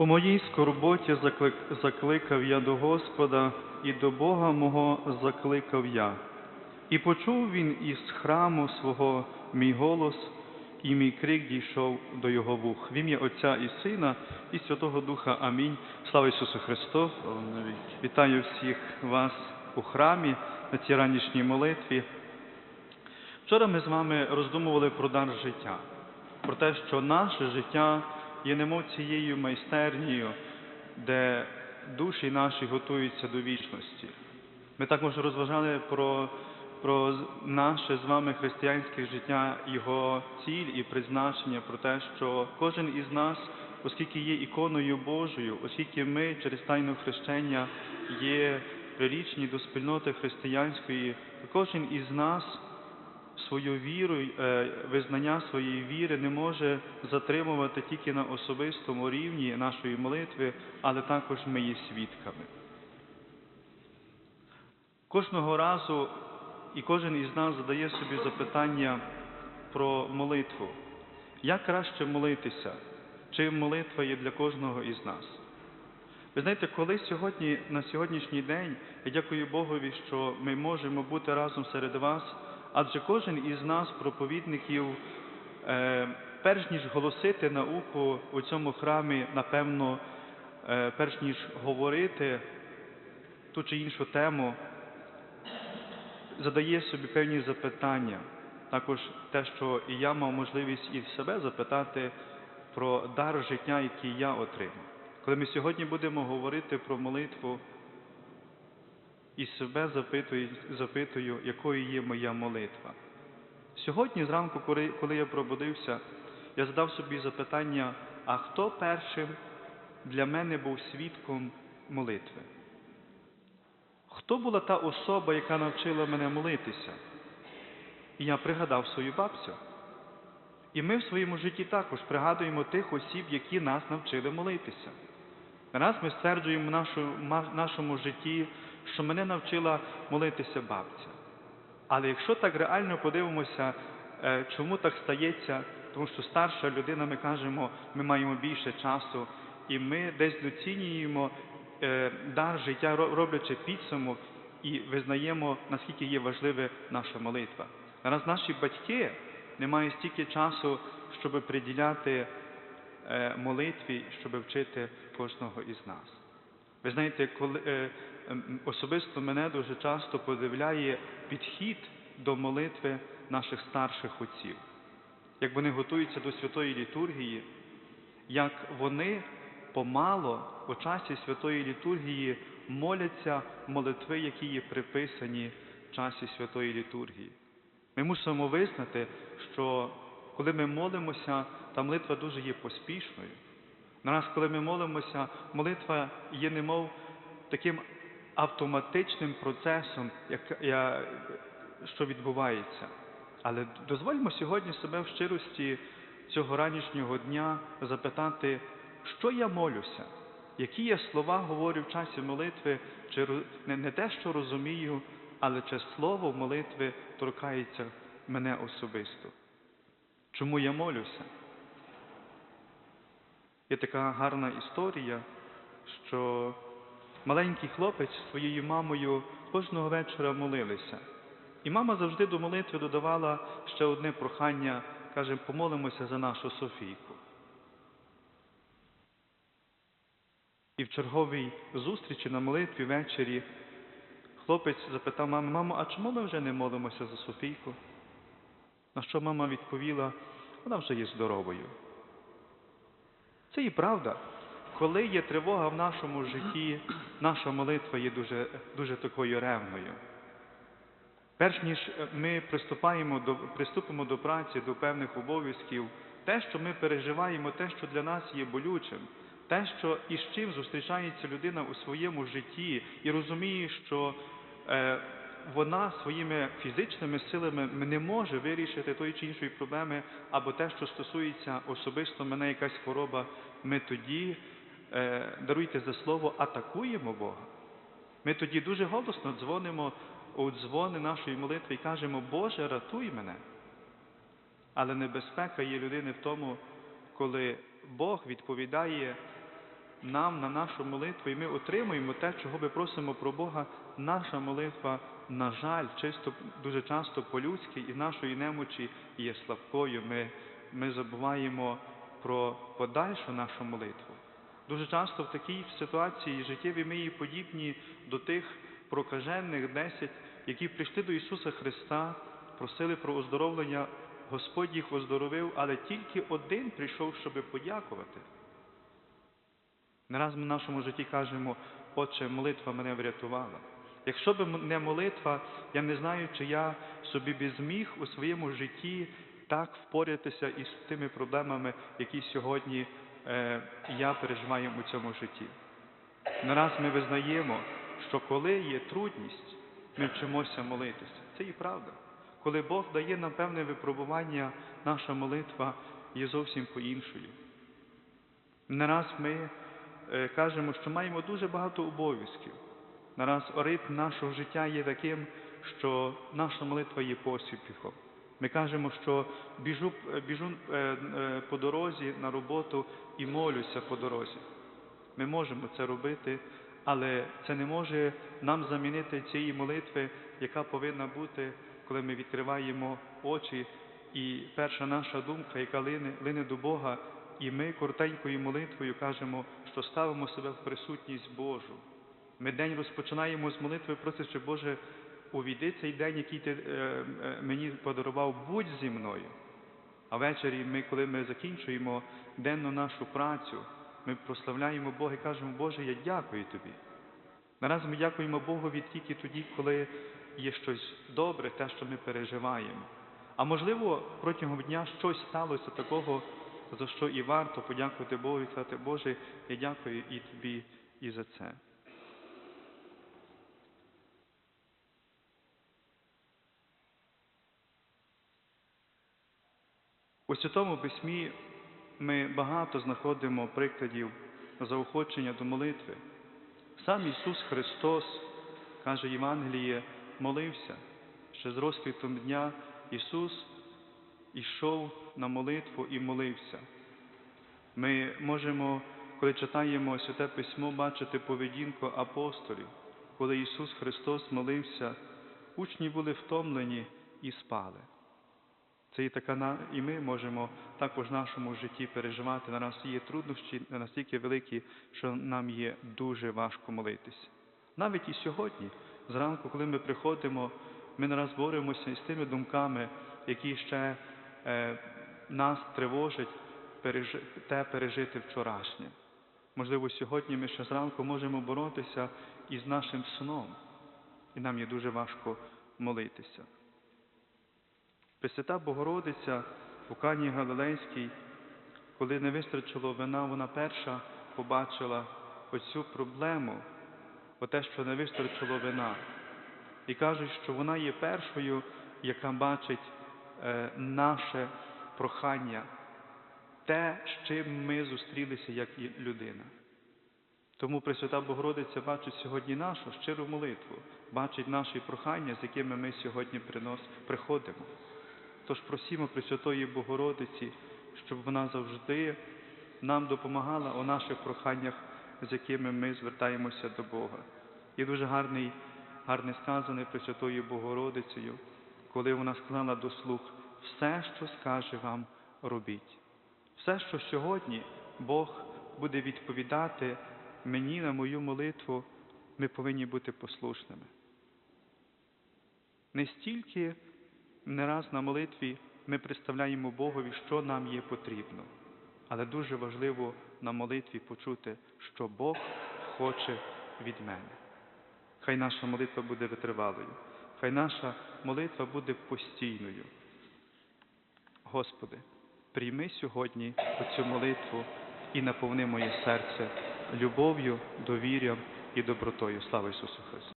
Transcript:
У моїй скорботі заклик- закликав я до Господа, і до Бога мого закликав я. І почув він із храму свого мій голос, і мій крик дійшов до його вух. В ім'я Отця і Сина, і Святого Духа. Амінь. Слава Ісусу Христу! Вітаю всіх вас у храмі на цій ранішній молитві. Вчора ми з вами роздумували про дар життя, про те, що наше життя є немов цією майстернею, де душі наші готуються до вічності. Ми також розважали про, про наше з вами християнське життя, його ціль і призначення, про те, що кожен із нас, оскільки є іконою Божою, оскільки ми через тайну хрещення є прирічні до спільноти християнської, кожен із нас свою віру, е, визнання своєї віри не може затримувати тільки на особистому рівні нашої молитви, але також ми є свідками. Кожного разу і кожен із нас задає собі запитання про молитву. Як краще молитися? Чи молитва є для кожного із нас? Ви знаєте, коли сьогодні, на сьогоднішній день, я дякую Богові, що ми можемо бути разом серед вас, адже кожен із нас, проповідників, е, перш ніж голосити науку у цьому храмі, напевно, е, перш ніж говорити ту чи іншу тему, задає собі певні запитання. Також те, що і я мав можливість і себе запитати про дар життя, який я отримав. Коли ми сьогодні будемо говорити про молитву, і себе запитую, запитую, якою є моя молитва. Сьогодні зранку, коли, я пробудився, я задав собі запитання, а хто першим для мене був свідком молитви? Хто була та особа, яка навчила мене молитися? І я пригадав свою бабцю. І ми в своєму житті також пригадуємо тих осіб, які нас навчили молитися. Раз ми стверджуємо в нашому житті, що мене навчила молитися бабця. Але якщо так реально подивимося, е, чому так стається, тому що старша людина, ми кажемо, ми маємо більше часу, і ми десь доцінюємо е, дар життя, роблячи підсумок і визнаємо, наскільки є важлива наша молитва. Раз наші батьки не мають стільки часу, щоб приділяти е, молитві, щоб вчити кожного із нас. Ви знаєте, коли особисто мене дуже часто подивляє підхід до молитви наших старших отців, як вони готуються до святої літургії, як вони помало у часі святої літургії моляться молитви, які є приписані в часі святої літургії. Ми мусимо визнати, що коли ми молимося, та молитва дуже є поспішною. Нараз, коли ми молимося, молитва є немов таким автоматичним процесом, як, що відбувається. Але дозвольмо сьогодні себе в щирості цього ранішнього дня запитати, що я молюся, які я слова говорю в часі молитви, чи не те, що розумію, але чи слово молитви торкається мене особисто. Чому я молюся? Є така гарна історія, що маленький хлопець зі своєю мамою кожного вечора молилися. І мама завжди до молитви додавала ще одне прохання, каже, помолимося за нашу Софійку. І в черговій зустрічі на молитві ввечері хлопець запитав маму, мамо, а чому ми вже не молимося за Софійку? На що мама відповіла, вона вже є здоровою. Це і правда. Коли є тривога в нашому житті, наша молитва є дуже, дуже такою ревною. Перш ніж ми приступаємо до, приступимо до праці, до певних обов'язків, те, що ми переживаємо, те, що для нас є болючим, те, що із чим зустрічається людина у своєму житті, і розуміє, що е, вона своїми фізичними силами не може вирішити тої чи іншої проблеми, або те, що стосується особисто мене якась хвороба, ми тоді, е, даруйте за слово, атакуємо Бога. Ми тоді дуже голосно дзвонимо у дзвони нашої молитви і кажемо, Боже, ратуй мене. Але небезпека є людини в тому, коли Бог відповідає нам на нашу молитву, і ми отримуємо те, чого ми просимо про Бога. Наша молитва, на жаль, чисто дуже часто по-людськи і нашої немочі є слабкою. Ми, ми забуваємо про подальшу нашу молитву. Дуже часто в такій ситуації життєві ми є подібні до тих прокажених десять, які прийшли до Ісуса Христа, просили про оздоровлення. Господь їх оздоровив, але тільки один прийшов, щоб подякувати. Не раз ми в нашому житті кажемо, Отче, молитва мене врятувала. Якщо б не молитва, я не знаю, чи я собі би зміг у своєму житті так впоратися із тими проблемами, які сьогодні я переживаю у цьому житті. Не раз ми визнаємо, що коли є трудність, ми вчимося молитися. Це і правда. Коли Бог дає нам певне випробування, наша молитва є зовсім по-іншою. Не раз ми е, кажемо, що маємо дуже багато обов'язків. Нараз ритм нашого життя є таким, що наша молитва є поспіхом. Ми кажемо, що біжу, біжу е, е, по дорозі на роботу і молюся по дорозі. Ми можемо це робити, але це не може нам замінити цієї молитви, яка повинна бути, коли ми відкриваємо очі, і перша наша думка, яка лине, лине до Бога, і ми коротенькою молитвою кажемо, що ставимо себе в присутність Божу. Ми день розпочинаємо з молитви, просячи, Боже, увійди цей день, який ти е, е, мені подарував, будь зі мною. А ввечері, ми, коли ми закінчуємо денну нашу працю, ми прославляємо Бога і кажемо, Боже, я дякую Тобі. Нараз ми дякуємо Богові тільки тоді, коли є щось добре, те, що ми переживаємо. А можливо, протягом дня щось сталося такого, за що і варто подякувати Богу і сказати, Боже, я дякую і Тобі і за це. У Святому Письмі ми багато знаходимо прикладів заохочення до молитви. Сам Ісус Христос, каже Євангеліє, молився. Ще з розквітом дня Ісус ішов на молитву і молився. Ми можемо, коли читаємо Святе Письмо, бачити поведінку апостолів. Коли Ісус Христос молився, учні були втомлені і спали. Це і така і ми можемо також в нашому житті переживати. На нас є труднощі настільки великі, що нам є дуже важко молитися. Навіть і сьогодні, зранку, коли ми приходимо, ми нараз боремося із тими думками, які ще е, нас тривожать, пережи, те пережити вчорашнє. Можливо, сьогодні ми ще зранку можемо боротися із нашим сном, і нам є дуже важко молитися. Пресвята Богородиця у Кані Галилейській, коли не вистачило вина, вона перша побачила оцю проблему, оте, що не вистачило вина. І кажуть, що вона є першою, яка бачить е, наше прохання, те, з чим ми зустрілися як людина. Тому Пресвята Богородиця бачить сьогодні нашу щиру молитву, бачить наші прохання, з якими ми сьогодні принос, приходимо. Тож просімо Пресвятої Богородиці, щоб вона завжди нам допомагала у наших проханнях, з якими ми звертаємося до Бога. Є дуже гарний, гарне сказане Пресвятою Богородицею, коли вона сказала до слуг, все, що скаже вам, робіть. Все, що сьогодні Бог буде відповідати мені на мою молитву, ми повинні бути послушними. Не стільки не раз на молитві ми представляємо Богові, що нам є потрібно. Але дуже важливо на молитві почути, що Бог хоче від мене. Хай наша молитва буде витривалою, хай наша молитва буде постійною. Господи, прийми сьогодні оцю молитву і наповни моє серце любов'ю, довір'ям і добротою. Слава Ісусу Христу!